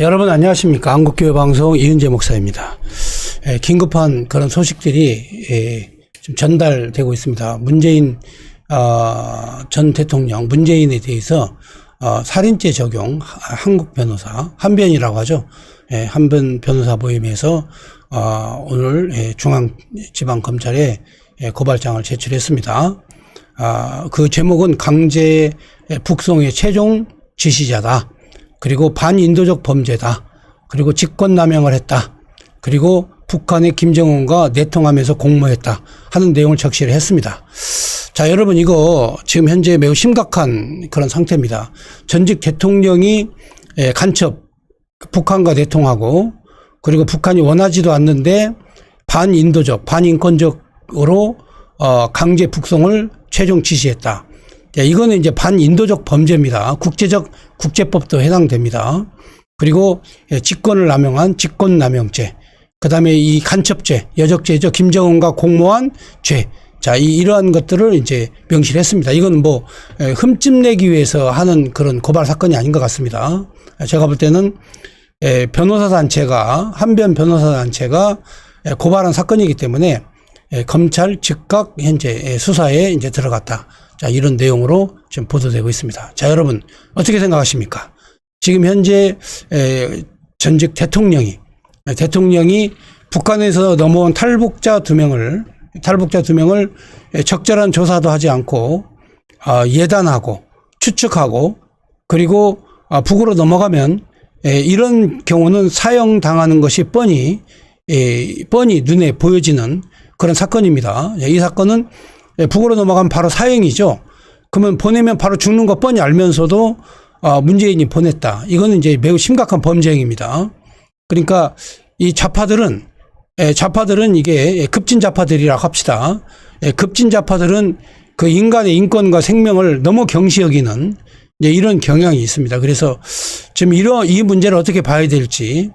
여러분 안녕하십니까 한국교회 방송 이은재 목사입니다. 에, 긴급한 그런 소식들이 에, 좀 전달되고 있습니다. 문재인 어, 전 대통령 문재인에 대해서 어, 살인죄 적용 하- 한국 변호사 한변이라고 하죠. 에, 한변 변호사 모임에서 어, 오늘 에, 중앙지방검찰에 에, 고발장을 제출했습니다. 아, 그 제목은 강제 북송의 최종 지시자다. 그리고 반인도적 범죄다. 그리고 직권남용을 했다. 그리고 북한의 김정은과 내통하면서 공모했다. 하는 내용을 적시를 했습니다. 자, 여러분 이거 지금 현재 매우 심각한 그런 상태입니다. 전직 대통령이 예, 간첩 북한과 내통하고 그리고 북한이 원하지도 않는데 반인도적, 반인권적으로 어, 강제 북송을 최종 지시했다. 야, 이거는 이제 반인도적 범죄입니다. 국제적 국제법도 해당됩니다. 그리고 예, 직권을 남용한 직권남용죄, 그 다음에 이 간첩죄, 여적죄죠. 김정은과 공모한 죄. 자, 이, 이러한 것들을 이제 명시를 했습니다. 이건 뭐, 에, 흠집 내기 위해서 하는 그런 고발 사건이 아닌 것 같습니다. 제가 볼 때는, 에, 변호사 단체가, 한변 변호사 단체가 에, 고발한 사건이기 때문에 에, 검찰 즉각 현재 에, 수사에 이제 들어갔다. 자, 이런 내용으로 지금 보도되고 있습니다. 자, 여러분, 어떻게 생각하십니까? 지금 현재 에, 전직 대통령이 대통령이 북한에서 넘어온 탈북자 두 명을 탈북자 두 명을 적절한 조사도 하지 않고 아, 예단하고 추측하고 그리고 아, 북으로 넘어가면 에, 이런 경우는 사형 당하는 것이 뻔히 에, 뻔히 눈에 보여지는 그런 사건입니다. 이 사건은 에, 북으로 넘어가면 바로 사형이죠. 그러면 보내면 바로 죽는 거 뻔히 알면서도 아, 문재인이 보냈다. 이거는 이제 매우 심각한 범죄 행위입니다. 그러니까 이 좌파들은 예, 좌파들은 이게 급진 좌파들이라고 합시다. 예, 급진 좌파들은 그 인간의 인권과 생명을 너무 경시 여기는 이제 이런 경향이 있습니다. 그래서 지금 이런 이 문제를 어떻게 봐야 될지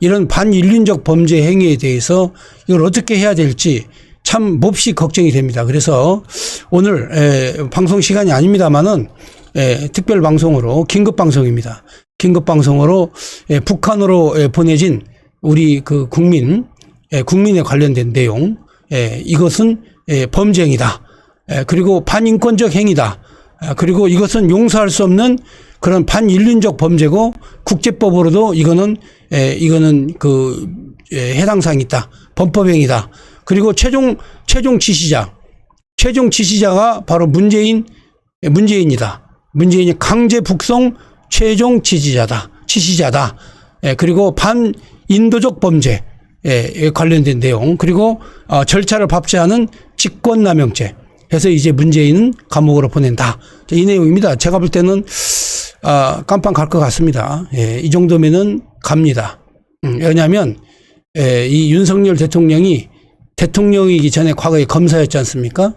이런 반인륜적 범죄 행위에 대해서 이걸 어떻게 해야 될지 참 몹시 걱정이 됩니다. 그래서 오늘 에, 방송 시간이 아닙니다만은 에, 특별 방송으로 긴급 방송입니다. 긴급 방송으로 에, 북한으로 에, 보내진 우리 그 국민 에, 국민에 관련된 내용 에, 이것은 에, 범죄행위다. 에, 그리고 반인권적 행위다. 아, 그리고 이것은 용서할 수 없는 그런 반인륜적 범죄고 국제법으로도 이거는 에, 이거는 그 에, 해당 사항이 있다. 범법행위다. 그리고 최종 최종 지시자 최종 지시자가 바로 문재인 에, 문재인이다. 문재인이 강제 북송 최종 지지자다. 지시자다. 예, 그리고 반인도적 범죄에 관련된 내용 그리고 어, 절차를 밟지 않은 직권남용죄 해서 이제 문재인은 감옥으로 보낸다. 자, 이 내용입니다. 제가 볼 때는 아, 깜빵 갈 것 같습니다. 예, 이 정도면은 갑니다. 음, 왜냐하면 예, 이 윤석열 대통령이 대통령이기 전에 과거에 검사였지 않습니까?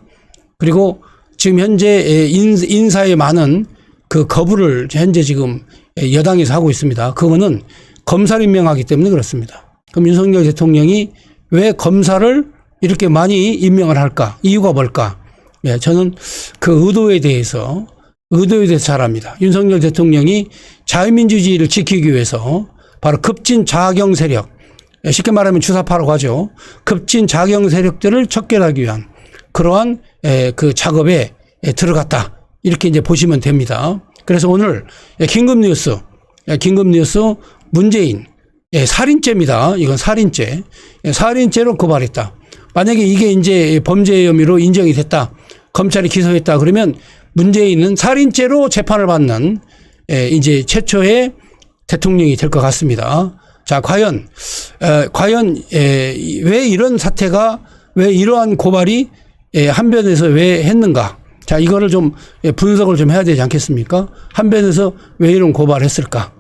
그리고 지금 현재 예, 인, 인사에 많은 그 거부를 현재 지금 여당에서 하고 있습니다. 그거는 검사를 임명하기 때문에 그렇습니다. 그럼 윤석열 대통령이 왜 검사를 이렇게 많이 임명을 할까? 이유가 뭘까? 예, 저는 그 의도에 대해서 의도에 대해서 잘 압니다. 윤석열 대통령이 자유민주주의를 지키기 위해서 바로 급진 자경 세력, 예, 쉽게 말하면 주사파라고 하죠. 급진 자경 세력들을 척결하기 위한 그러한 에, 그 작업에 에, 들어갔다. 이렇게 이제 보시면 됩니다. 그래서 오늘 예, 긴급 뉴스, 예, 긴급 뉴스 문재인 예, 살인죄입니다. 이건 살인죄. 예, 살인죄로 고발했다. 만약에 이게 이제 범죄 혐의로 인정이 됐다. 검찰이 기소했다. 그러면 문재인은 살인죄로 재판을 받는 예, 이제 최초의 대통령이 될 것 같습니다. 자, 과연, 에, 과연, 에, 왜 이런 사태가, 왜 이러한 고발이 에, 한변에서 왜 했는가? 자, 이거를 좀 예, 분석을 좀 해야 되지 않겠습니까? 한변에서 왜 이런 고발을 했을까?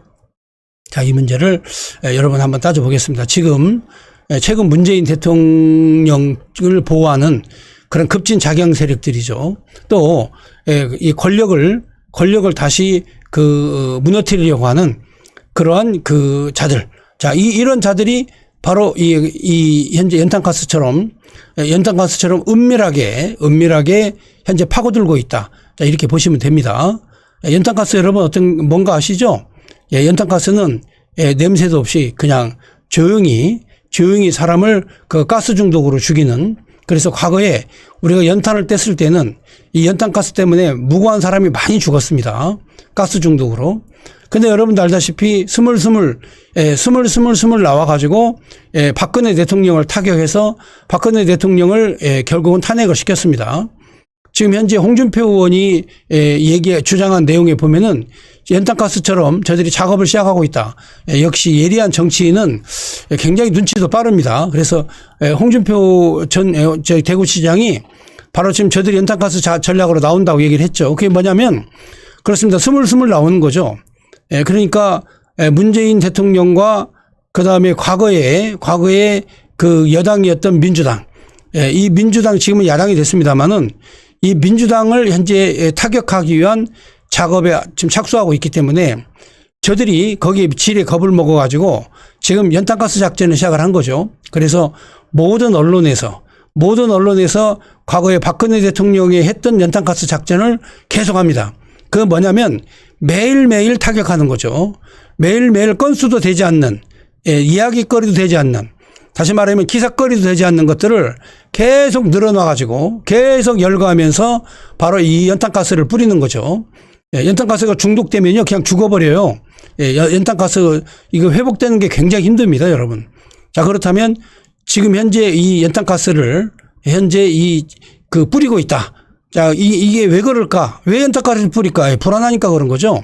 자, 이 문제를 에, 여러분 한번 따져보겠습니다. 지금 에, 최근 문재인 대통령을 보호하는 그런 급진 자경 세력들이죠. 또, 에, 이 권력을, 권력을 다시 그 어, 무너뜨리려고 하는 그러한 그 자들. 자, 이, 이런 자들이 바로 이, 이 현재 연탄가스처럼, 연탄가스처럼 은밀하게, 은밀하게 현재 파고들고 있다. 자, 이렇게 보시면 됩니다. 연탄가스 여러분 어떤, 뭔가 아시죠? 예, 연탄가스는 예, 냄새도 없이 그냥 조용히 조용히 사람을 그 가스 중독으로 죽이는 그래서 과거에 우리가 연탄을 뗐을 때는 이 연탄 가스 때문에 무고한 사람이 많이 죽었습니다. 가스 중독으로. 근데 여러분도 알다시피 스물스물 예, 스물스물스물 나와 가지고 예, 박근혜 대통령을 타격해서 박근혜 대통령을 예, 결국은 탄핵을 시켰습니다. 지금 현재 홍준표 의원이 예, 얘기 주장한 내용에 보면은 연탄가스처럼 저들이 작업을 시작하고 있다. 예, 역시 예리한 정치인은 굉장히 눈치도 빠릅니다. 그래서 예, 홍준표 전 예, 저 대구시장이 바로 지금 저들이 연탄가스 자- 전략으로 나온다고 얘기를 했죠. 그게 뭐냐면 그렇습니다. 스물스물 나오는 거죠. 예, 그러니까 예, 문재인 대통령과 그 다음에 과거에 과거에 그 여당이었던 민주당, 예, 이 민주당 지금은 야당이 됐습니다만은 이 민주당을 현재 예, 타격하기 위한 작업에 지금 착수하고 있기 때문에 저들이 거기에 지뢰 겁을 먹어 가지고 지금 연탄가스 작전을 시작을 한 거죠. 그래서 모든 언론에서 모든 언론에서 과거에 박근혜 대통령이 했던 연탄가스 작전을 계속합니다. 그 뭐냐면 매일매일 타격하는 거죠. 매일매일 건수도 되지 않는 예, 이야기거리도 되지 않는 다시 말하면 기사거리도 되지 않는 것들을 계속 늘어놔 가지고 계속 열거하면서 바로 이 연탄가스를 뿌리는 거죠. 예, 연탄가스가 중독되면요 그냥 죽어버려요. 예, 연- 연탄가스 이거 회복되는 게 굉장히 힘듭니다, 여러분. 자 그렇다면 지금 현재 이 연탄가스를 현재 이 그 뿌리고 있다. 자 이, 이게 왜 그럴까? 왜 연탄가스를 뿌릴까? 예, 불안하니까 그런 거죠.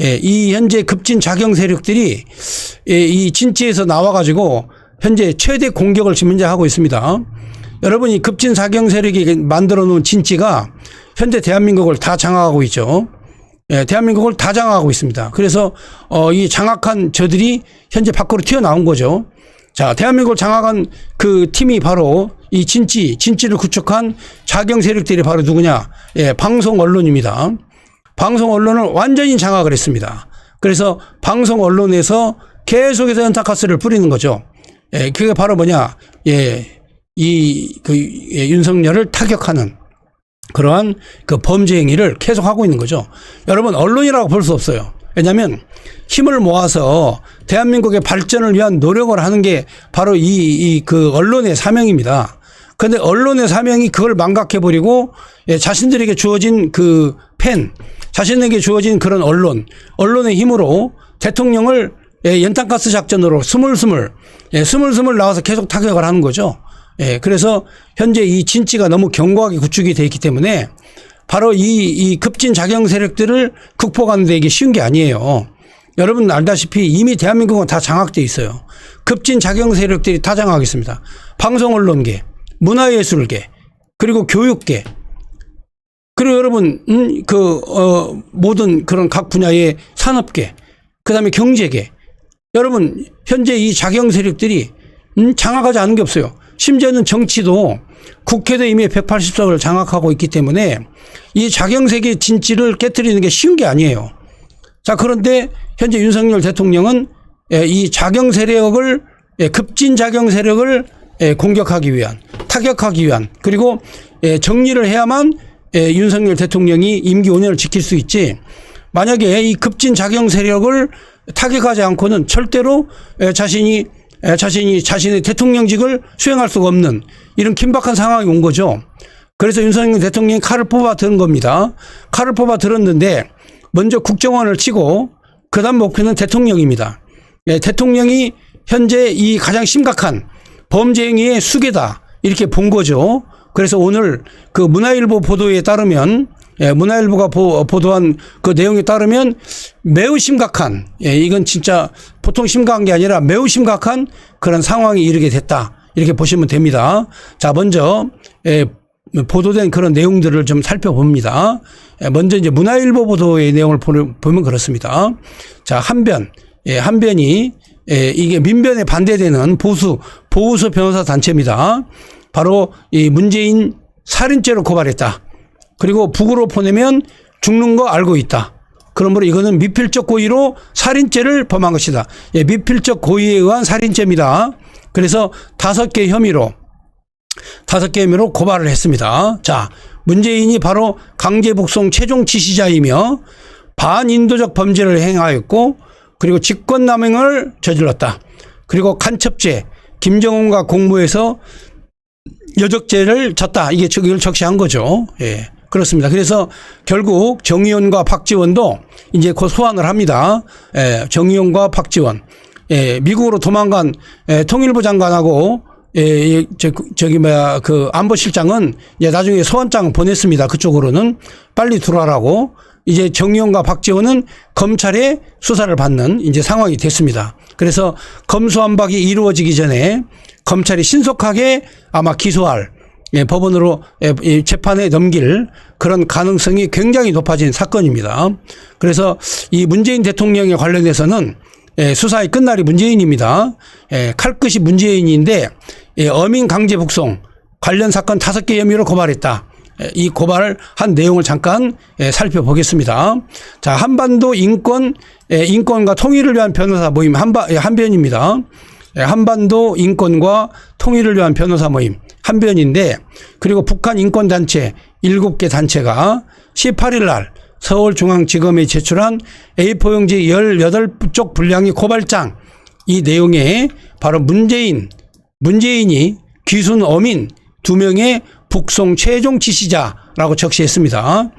예, 이 현재 급진 작용 세력들이 예, 이 진지에서 나와가지고 현재 최대 공격을 지금 현재 하고 있습니다. 여러분이 급진 사경 세력이 만들어 놓은 진지가 현재 대한민국을 다 장악하고 있죠. 예, 대한민국을 다 장악하고 있습니다. 그래서 어, 이 장악한 저들이 현재 밖으로 튀어나온 거죠. 자, 대한민국을 장악한 그 팀이 바로 이 진지, 진지를 구축한 자경 세력들이 바로 누구냐? 예, 방송 언론입니다. 방송 언론을 완전히 장악을 했습니다. 그래서 방송 언론에서 계속해서 연타카스를 뿌리는 거죠. 예, 그게 바로 뭐냐? 예, 이, 그, 예, 윤석열을 타격하는 그러한 그 범죄 행위를 계속하고 있는 거죠. 여러분, 언론이라고 볼 수 없어요. 왜냐하면 힘을 모아서 대한민국의 발전을 위한 노력을 하는 게 바로 이, 이 그 언론의 사명입니다. 그런데 언론의 사명이 그걸 망각해 버리고 예, 자신들에게 주어진 그 펜, 자신에게 주어진 그런 언론, 언론의 힘으로 대통령을 예, 연탄가스 작전으로 스물스물, 예, 스물스물 나와서 계속 타격을 하는 거죠. 예, 그래서 현재 이 진지가 너무 견고하게 구축이 돼 있기 때문에 바로 이, 이 급진 작용 세력들을 극복하는 데 이게 쉬운 게 아니에요. 여러분 알다시피 이미 대한민국은 다 장악돼 있어요. 급진 작용 세력들이 다 장악했습니다. 방송 언론계, 문화예술계, 그리고 교육계, 그리고 여러분, 음, 그, 어, 모든 그런 각 분야의 산업계, 그 다음에 경제계. 여러분, 현재 이 작용 세력들이, 음, 장악하지 않은 게 없어요. 심지어는 정치도 국회도 이미 180석을 장악하고 있기 때문에 이 작용세계 진지를 깨뜨리는 게 쉬운 게 아니에요. 자, 그런데 현재 윤석열 대통령은 예, 이 작용 세력을 예, 급진 작용 세력을 예, 공격하기 위한 타격하기 위한 그리고 예, 정리를 해야만 예, 윤석열 대통령이 임기 5년을 지킬 수 있지 만약에 이 급진 작용 세력을 타격하지 않고는 절대로 예, 자신이 예, 자신이 자신의 대통령직을 수행할 수가 없는 이런 긴박한 상황이 온 거죠. 그래서 윤석열 대통령이 칼을 뽑아 든 겁니다. 칼을 뽑아 들었는데 먼저 국정원을 치고 그다음 목표는 대통령입니다. 예, 대통령이 현재 이 가장 심각한 범죄 행위의 수괴다 이렇게 본 거죠. 그래서 오늘 그 문화일보 보도에 따르면 예, 문화일보가 보, 보도한 그 내용에 따르면 매우 심각한 예, 이건 진짜 보통 심각한 게 아니라 매우 심각한 그런 상황이 이르게 됐다 이렇게 보시면 됩니다. 자 먼저 예, 보도된 그런 내용들을 좀 살펴봅니다. 예, 먼저 이제 문화일보 보도의 내용을 보면 그렇습니다. 자, 한변. 예, 한변이 예, 이게 민변에 반대되는 보수, 보수 변호사 단체입니다. 바로 이 문재인 살인죄로 고발했다. 그리고 북으로 보내면 죽는 거 알고 있다. 그러므로 이거는 미필적 고의로 살인죄를 범한 것이다. 예, 미필적 고의에 의한 살인죄입니다. 그래서 다섯 개 혐의로 다섯 개 혐의로 고발을 했습니다. 자, 문재인이 바로 강제 북송 최종 지시자이며 반인도적 범죄를 행하였고 그리고 직권남용을 저질렀다. 그리고 간첩죄, 김정은과 공모해서 여적죄를 졌다. 이게 저- 이걸 적시한 거죠. 예. 그렇습니다. 그래서 결국 정의원과 박지원도 이제 곧 소환을 합니다. 예, 정의원과 박지원. 예, 미국으로 도망간 예, 통일부 장관하고 예, 예, 저, 저기 뭐야 그 안보실장은 이제 나중에 소환장 보냈습니다. 그쪽으로는 빨리 들어와라고. 이제 정의원과 박지원은 검찰의 수사를 받는 이제 상황이 됐습니다. 그래서 검수완박이 이루어지기 전에 검찰이 신속하게 아마 기소할 예, 법원으로 예, 이 재판에 넘길 그런 가능성이 굉장히 높아진 사건입니다. 그래서 이 문재인 대통령에 관련해서는 예, 수사의 끝날이 문재인입니다. 예, 칼끝이 문재인인데 예, 어민 강제 북송 관련 사건 다섯 개 혐의로 고발했다. 예, 이 고발을 한 내용을 잠깐 예, 살펴보겠습니다. 자, 한반도 인권, 예, 인권과 통일을 위한 변호사 모임 한바, 예, 한변입니다. 예, 한반도 인권과 통일을 위한 변호사 모임 한변인데 그리고 북한 인권단체 7개 단체가 18일 날 서울중앙지검에 제출한 A4용지 18쪽 분량의 고발장 이 내용에 바로 문재인 문재인이 귀순 어민 두 명의 북송 최종 지시자라고 적시했습니다.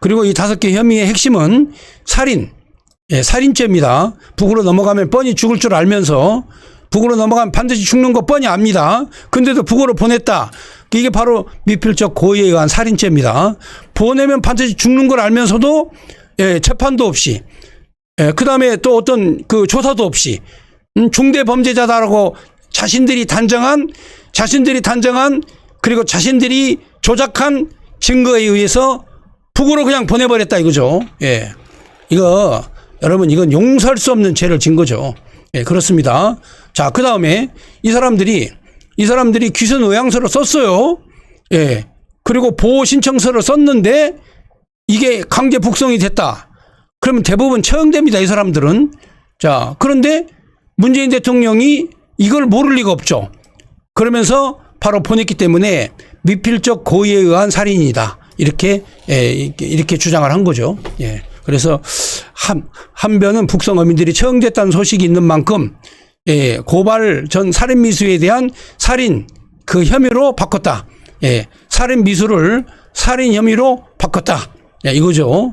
그리고 이 다섯 개 혐의의 핵심은 살인, 예, 살인죄입니다. 북으로 넘어가면 뻔히 죽을 줄 알면서 북으로 넘어가면 반드시 죽는 거 뻔히 압니다. 근데도 북으로 보냈다. 이게 바로 미필적 고의에 의한 살인죄입니다. 보내면 반드시 죽는 걸 알면서도 예, 재판도 없이 예, 그 다음에 또 어떤 그 조사도 없이 음, 중대 범죄자다라고 자신들이 단정한 자신들이 단정한 그리고 자신들이 조작한 증거에 의해서 북으로 그냥 보내버렸다 이거죠. 예. 이거 여러분 이건 용서할 수 없는 죄를 진 거죠. 예, 그렇습니다. 자, 그 다음에 이 사람들이 이 사람들이 귀선 의향서를 썼어요. 예. 그리고 보호 신청서를 썼는데 이게 강제 북송이 됐다. 그러면 대부분 처형됩니다. 이 사람들은. 자, 그런데 문재인 대통령이 이걸 모를 리가 없죠. 그러면서 바로 보냈기 때문에 미필적 고의에 의한 살인이다. 이렇게 예, 이렇게- 이렇게 주장을 한 거죠. 예. 그래서 한 한변은 북성 어민들이 처형됐다는 소식이 있는 만큼 예, 고발 전 살인 미수에 대한 살인 그 혐의로 바꿨다. 예, 살인 미수를 살인 혐의로 바꿨다. 예, 이거죠.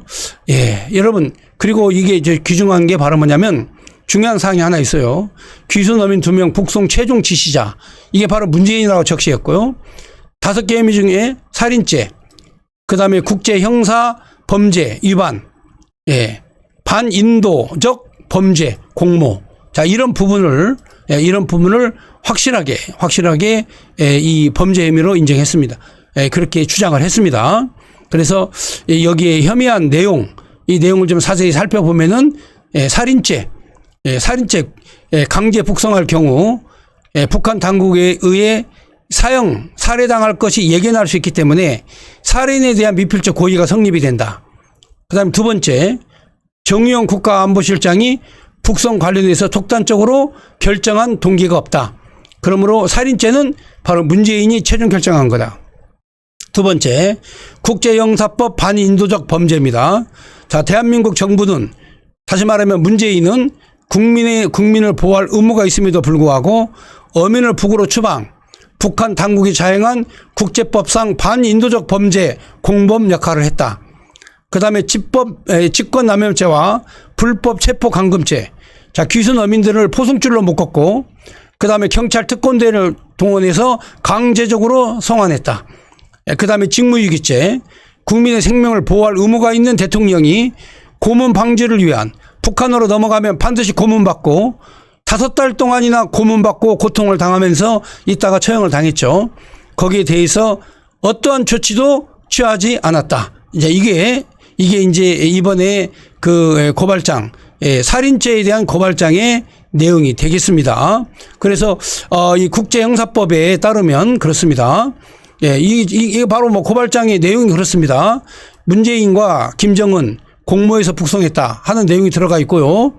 예, 여러분 그리고 이게 이제 귀중한 게 바로 뭐냐면 중요한 사항이 하나 있어요. 귀순 어민 두 명 북송 최종 지시자 이게 바로 문재인이라고 적시했고요. 다섯 개 혐의 중에 살인죄, 그 다음에 국제 형사 범죄 위반, 예, 반인도적 범죄 공모. 자, 이런 부분을, 예, 이런 부분을 확실하게, 확실하게, 예, 이 범죄 혐의로 인정했습니다. 예, 그렇게 주장을 했습니다. 그래서 이 여기에 혐의한 내용, 이 내용을 좀 자세히 살펴보면은, 예, 살인죄, 예, 살인죄, 예, 강제 북송할 경우, 예, 북한 당국에 의해 사형, 살해당할 것이 예견할 수 있기 때문에 살인에 대한 미필적 고의가 성립이 된다. 그 다음 두 번째, 정의용 국가안보실장이 북송 관련해서 독단적으로 결정한 동기가 없다. 그러므로 살인죄는 바로 문재인이 최종 결정한 거다. 두 번째, 국제형사법 반인도적 범죄입니다. 자, 대한민국 정부는 다시 말하면 문재인은 국민의 국민을 보호할 의무가 있음에도 불구하고 어민을 북으로 추방, 북한 당국이 자행한 국제법상 반인도적 범죄 공범 역할을 했다. 그 다음에 집법, 에, 직권남용죄와 불법 체포 감금죄. 자, 귀순 어민들을 포승줄로 묶었고, 그 다음에 경찰 특권대를 동원해서 강제적으로 송환했다. 그 다음에 직무유기죄. 국민의 생명을 보호할 의무가 있는 대통령이 고문 방지를 위한 북한으로 넘어가면 반드시 고문받고 다섯 달 동안이나 고문받고 고통을 당하면서 있다가 처형을 당했죠. 거기에 대해서 어떠한 조치도 취하지 않았다. 이제 이게 이게 이제 이번에 그 고발장 예, 살인죄에 대한 고발장의 내용이 되겠습니다. 그래서 어 이 국제형사법에 따르면 그렇습니다. 예, 이, 이, 이게 바로 뭐 고발장의 내용이 그렇습니다. 문재인과 김정은 공모해서 북송했다 하는 내용이 들어가 있고요.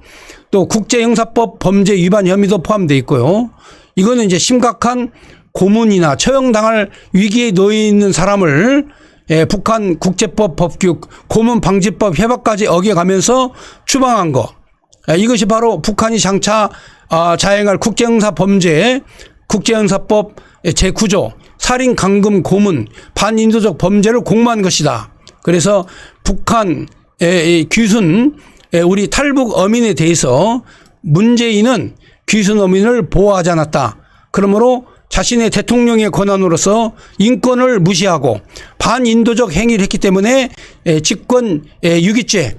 또 국제형사법 범죄 위반 혐의도 포함되어 있고요. 이거는 이제 심각한 고문이나 처형당할 위기에 놓여 있는 사람을 예, 북한 국제법 법규 고문 방지법 협약까지 어겨가면서 추방한 거. 아, 이것이 바로 북한이 장차 아, 자행할 국제형사 범죄, 국제형사법 제9조, 살인, 강금, 고문, 반인도적 범죄를 공모한 것이다. 그래서 북한의 이 귀순, 에, 우리 탈북 어민에 대해서 문재인은 귀순 어민을 보호하지 않았다. 그러므로 자신의 대통령의 권한으로서 인권을 무시하고 반인도적 행위를 했기 때문에 에, 직권 에, 유기죄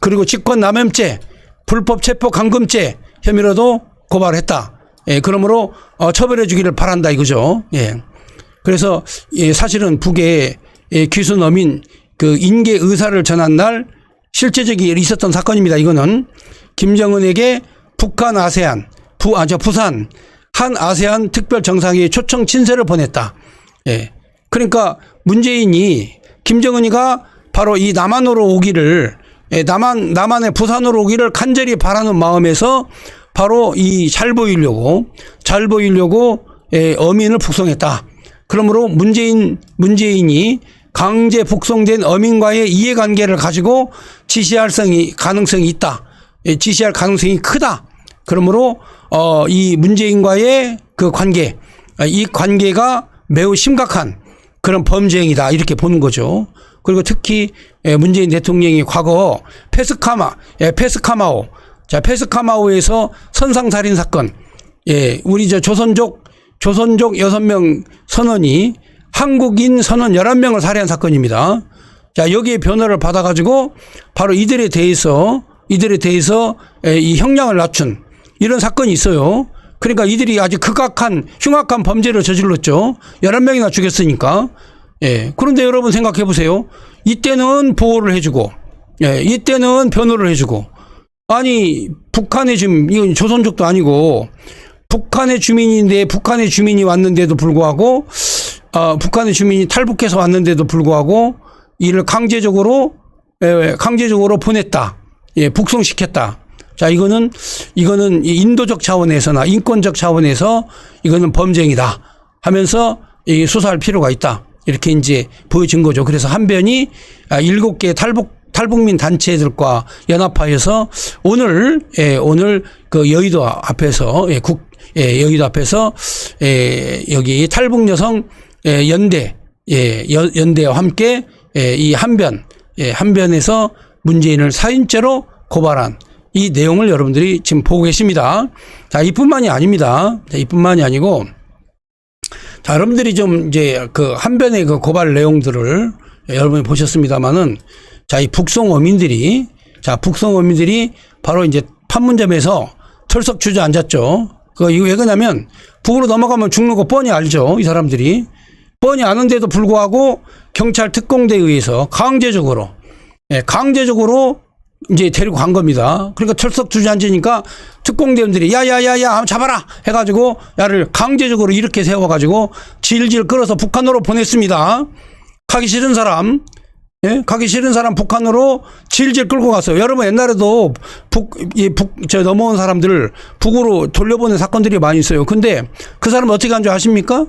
그리고 직권 남용죄 불법 체포 감금죄 혐의로도 고발했다. 예, 그러므로 어, 처벌해 주기를 바란다 이거죠. 예. 그래서 예, 사실은 북에 예, 귀순 어민 그 인계 의사를 전한 날 실제적인 일이 있었던 사건입니다. 이거는 김정은에게 북한 아세안 부, 아, 저 부산 한 아세안 특별 정상회의 초청 친서를 보냈다. 예. 그러니까 문재인이 김정은이가 바로 이 남한으로 오기를 예, 남한 남한의 부산으로 오기를 간절히 바라는 마음에서 바로 이 잘 보이려고 잘 보이려고 예, 어민을 북송했다. 그러므로 문재인 문재인이 강제 북송된 어민과의 이해관계를 가지고 지시할 성이 가능성이 있다. 예, 지시할 가능성이 크다. 그러므로 어, 이 문재인과의 그 관계, 아, 이 관계가 매우 심각한 그런 범죄 행위다 이렇게 보는 거죠. 그리고 특히 예, 문재인 대통령이 과거 페스카마, 예, 페스카마오, 자 페스카마오에서 선상살인 사건, 예, 우리 저 조선족 조선족 여섯 명 선원이 한국인 선원 11명을 살해한 사건입니다. 자, 여기에 변호를 받아가지고 바로 이들에 대해서, 이들에 대해서 에, 이 형량을 낮춘 이런 사건이 있어요. 그러니까 이들이 아주 극악한, 흉악한 범죄를 저질렀죠. 11명이나 죽였으니까. 예. 그런데 여러분 생각해 보세요. 이때는 보호를 해주고, 예. 이때는 변호를 해주고, 아니, 북한의 지금, 이건 조선족도 아니고, 북한의 주민인데 북한의 주민이 왔는데도 불구하고 어, 북한의 주민이 탈북해서 왔는데도 불구하고 이를 강제적으로 에, 강제적으로 보냈다. 예, 북송시켰다. 자, 이거는 이거는 이 인도적 차원에서나 인권적 차원에서 이거는 범죄행위다 하면서 이 수사할 필요가 있다. 이렇게 이제 보여진 거죠. 그래서 한변이 아, 일곱 개 탈북 탈북민 단체들과 연합하여서 오늘 예, 오늘 그 여의도 앞에서 예, 국 예, 여의도 앞에서 예, 여기 탈북 여성 예, 연대 예, 연, 연대와 함께 예, 이 한변 예, 한변에서 문재인을 사인죄로 고발한 이 내용을 여러분들이 지금 보고 계십니다. 자, 이뿐만이 아닙니다. 자, 이뿐만이 아니고 자, 여러분들이 좀 이제 그 한변의 그 고발 내용들을 여러분이 보셨습니다만은 자, 이 북송 어민들이 자, 북송 어민들이 바로 이제 판문점에서 털썩 주저앉았죠. 그 이거 왜 그러냐면 북으로 넘어가면 죽는 거 뻔히 알죠. 이 사람들이 뻔히 아는데도 불구하고 경찰 특공대에 의해서 강제적으로 예, 강제적으로 이제 데리고 간 겁니다. 그러니까 털썩 주저앉으니까 특공대원들이 야야야야 잡아라 해가지고 야를 강제적으로 이렇게 세워가지고 질질 끌어서 북한으로 보냈습니다. 가기 싫은 사람 예? 가기 싫은 사람 북한으로 질질 끌고 갔어요. 여러분 옛날에도 북, 이 북, 저 넘어온 사람들을 북으로 돌려보낸 사건들이 많이 있어요. 근데 그 사람 어떻게 한 줄 아십니까?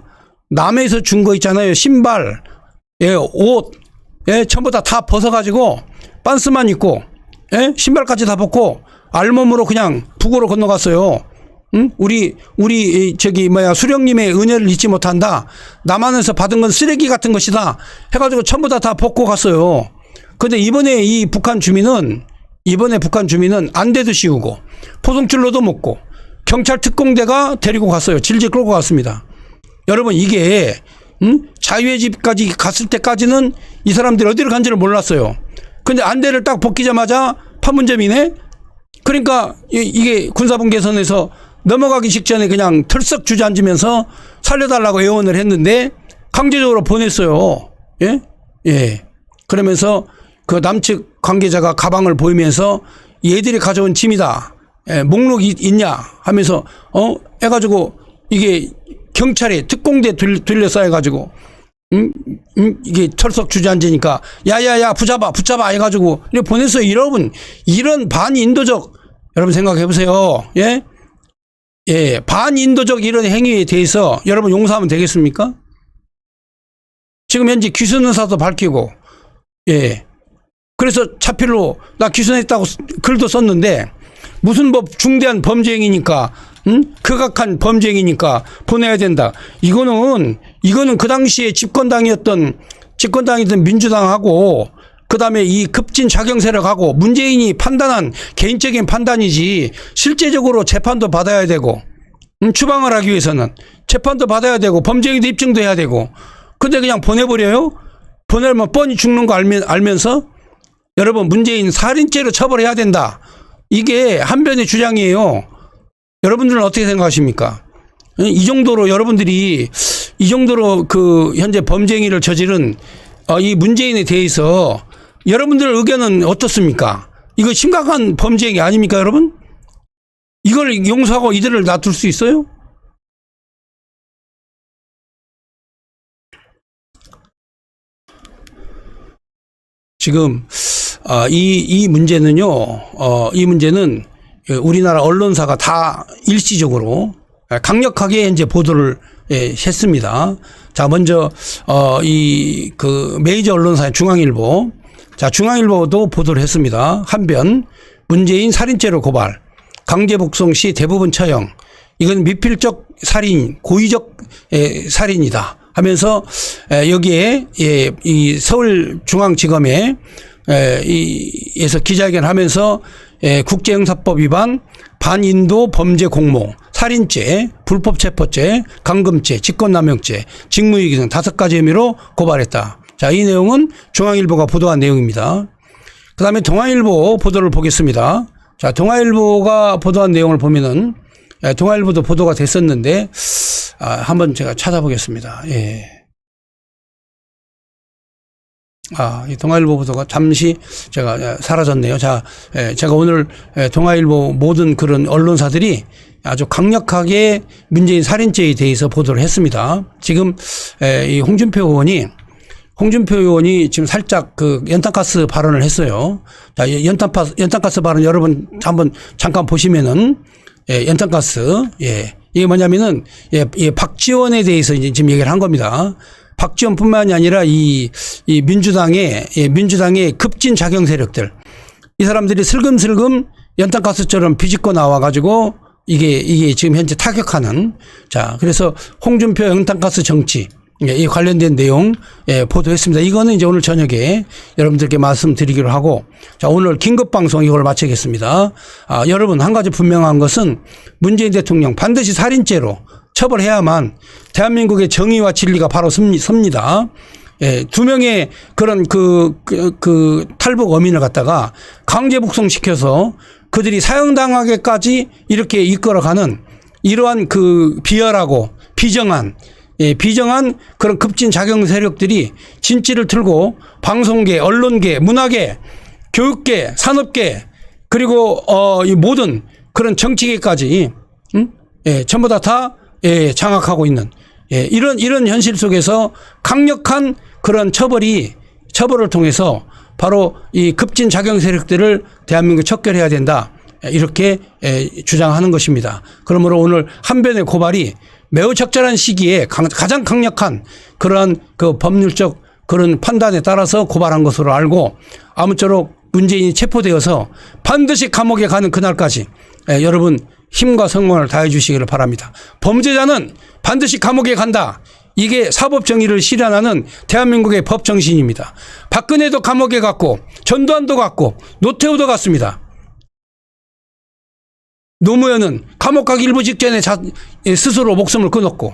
남해에서 준 거 있잖아요. 신발, 예, 옷, 예, 전부 다 다 벗어가지고 반스만 입고, 예, 신발까지 다 벗고 알몸으로 그냥 북으로 건너갔어요. 응? 우리 우리 이 저기 뭐야 수령님의 은혜를 잊지 못한다. 남한에서 받은 건 쓰레기 같은 것이다. 해가지고 전부 다 다 벗고 갔어요. 근데 이번에 이 북한 주민은 이번에 북한 주민은 안대도 씌우고 포송줄로도 먹고 경찰 특공대가 데리고 갔어요. 질질 끌고 갔습니다. 여러분 이게 음? 자유의 집까지 갔을 때까지는 이 사람들이 어디를 간지를 몰랐어요. 근데 안대를 딱 벗기자마자 판문점이네. 그러니까 이- 이게 군사분 개선에서 넘어가기 직전에 그냥 털썩 주저앉으면서 살려달라고 애원을 했는데 강제적으로 보냈어요. 예? 예. 그러면서 그 남측 관계자가 가방을 보이면서 얘들이 가져온 짐이다. 예, 목록이 있냐 하면서 어 해가지고 이게 경찰에 특공대 둘- 둘러싸여 가지고 음, 음, 이게 털썩 주저앉으니까 야야야 붙잡아 붙잡아 해가지고 이렇게 보냈어요. 여러분 이런 반인도적 여러분 생각해 보세요. 예? 예, 반인도적 이런 행위에 대해서 여러분 용서하면 되겠습니까? 지금 현재 귀순 의사도 밝히고, 예. 그래서 차필로 나 귀순했다고 쓰- 글도 썼는데 무슨 법 중대한 범죄행위니까 응? 극악한 범죄행위니까 보내야 된다. 이거는 이거는 그 당시에 집권당이었던 집권당이던 민주당하고 그다음에 이 급진 작용 세력하고 문재인이 판단한 개인적인 판단이지 실제적으로 재판도 받아야 되고 음, 추방을 하기 위해서는 재판도 받아야 되고 범죄행위도 입증도 해야 되고 근데 그냥 보내버려요? 보내면 뻔히 죽는 거 알면, 알면서 여러분 문재인 살인죄로 처벌해야 된다. 이게 한변의 주장이에요. 여러분들은 어떻게 생각하십니까? 이 정도로 여러분들이 이 정도로 그 현재 범죄행위를 저지른 어, 이 문재인에 대해서 여러분들 의견은 어떻습니까? 이거 심각한 범죄행위 아닙니까, 여러분? 이걸 용서하고 이들을 놔둘 수 있어요? 지금 아, 이, 이 문제는요, 어, 이 문제는 우리나라 언론사가 다 일시적으로 강력하게 이제 보도를 예, 했습니다. 자, 먼저, 어, 이, 그, 메이저 언론사의 중앙일보. 자, 중앙일보도 보도를 했습니다. 한변, 문재인 살인죄로 고발, 강제 북송 시 대부분 처형, 이건 미필적 살인, 고의적 예, 살인이다. 하면서 에, 여기에 예, 이 서울중앙지검에 에, 이, 에서 기자회견 하면서 에, 국제형사법 위반, 반인도 범죄 공모, 살인죄, 불법체포죄, 감금죄, 직권남용죄, 직무유기 등 다섯 가지 혐의로 고발했다. 자, 이 내용은 중앙일보가 보도한 내용입니다. 그 다음에 동아일보 보도를 보겠습니다. 자, 동아일보가 보도한 내용을 보면은, 예, 동아일보도 보도가 됐었는데, 아, 한번 제가 찾아보겠습니다. 예. 아, 이 동아일보 보도가 잠시 제가 예, 사라졌네요. 자, 예, 제가 오늘 예, 동아일보 모든 그런 언론사들이 아주 강력하게 문재인 살인죄에 대해서 보도를 했습니다. 지금 예, 이 홍준표 의원이 홍준표 의원이 지금 살짝 그 연탄가스 발언을 했어요. 자, 이 연탄가스, 연탄가스 발언 여러분 한번 잠깐 보시면은 예, 연탄가스, 예. 이게 뭐냐면은, 예, 예, 박지원에 대해서 이제 지금 얘기를 한 겁니다. 박지원뿐만이 아니라 이, 이 민주당의, 예, 민주당의 급진 작용 세력들. 이 사람들이 슬금슬금 연탄 가스처럼 비집고 나와 가지고 이게, 이게 지금 현재 타격하는. 자, 그래서 홍준표 연탄 가스 정치. 예, 이 관련된 내용 예, 보도했습니다. 이거는 이제 오늘 저녁에 여러분들께 말씀드리기로 하고 자 오늘 긴급 방송 이걸 마치겠습니다. 아, 여러분 한 가지 분명한 것은 문재인 대통령 반드시 살인죄로 처벌해야만 대한민국의 정의와 진리가 바로 섭니- 섭니다. 예, 두 명의 그런 그, 그, 그 탈북 어민을 갖다가 강제 북송시켜서 그들이 사형당하게까지 이렇게 이끌어가는 이러한 그 비열하고 비정한 예, 비정한 그런 급진 작용 세력들이 진치를 틀고 방송계, 언론계, 문화계, 교육계, 산업계 그리고 어, 이 모든 그런 정치계까지 음? 예, 전부 다 다 예, 장악하고 있는 예, 이런 이런 현실 속에서 강력한 그런 처벌이 처벌을 통해서 바로 이 급진 작용 세력들을 대한민국에 척결해야 된다. 예, 이렇게 예, 주장하는 것입니다. 그러므로 오늘 한변의 고발이 매우 적절한 시기에 강- 가장 강력한 그러한 그 법률적 그런 판단에 따라서 고발한 것으로 알고 아무쪼록 문재인이 체포되어서 반드시 감옥에 가는 그날까지 예, 여러분 힘과 성원을 다해 주시기를 바랍니다. 범죄자는 반드시 감옥에 간다. 이게 사법 정의를 실현하는 대한민국의 법 정신입니다. 박근혜도 감옥에 갔고 전두환도 갔고 노태우도 갔습니다. 노무현은 감옥 가기 일부 직전에 자, 예, 스스로 목숨을 끊었고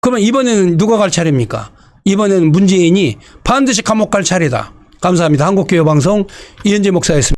그러면 이번에는 누가 갈 차례입니까? 이번에는 문재인이 반드시 감옥 갈 차례다. 감사합니다. 한국교회 방송 이현재 목사였습니다.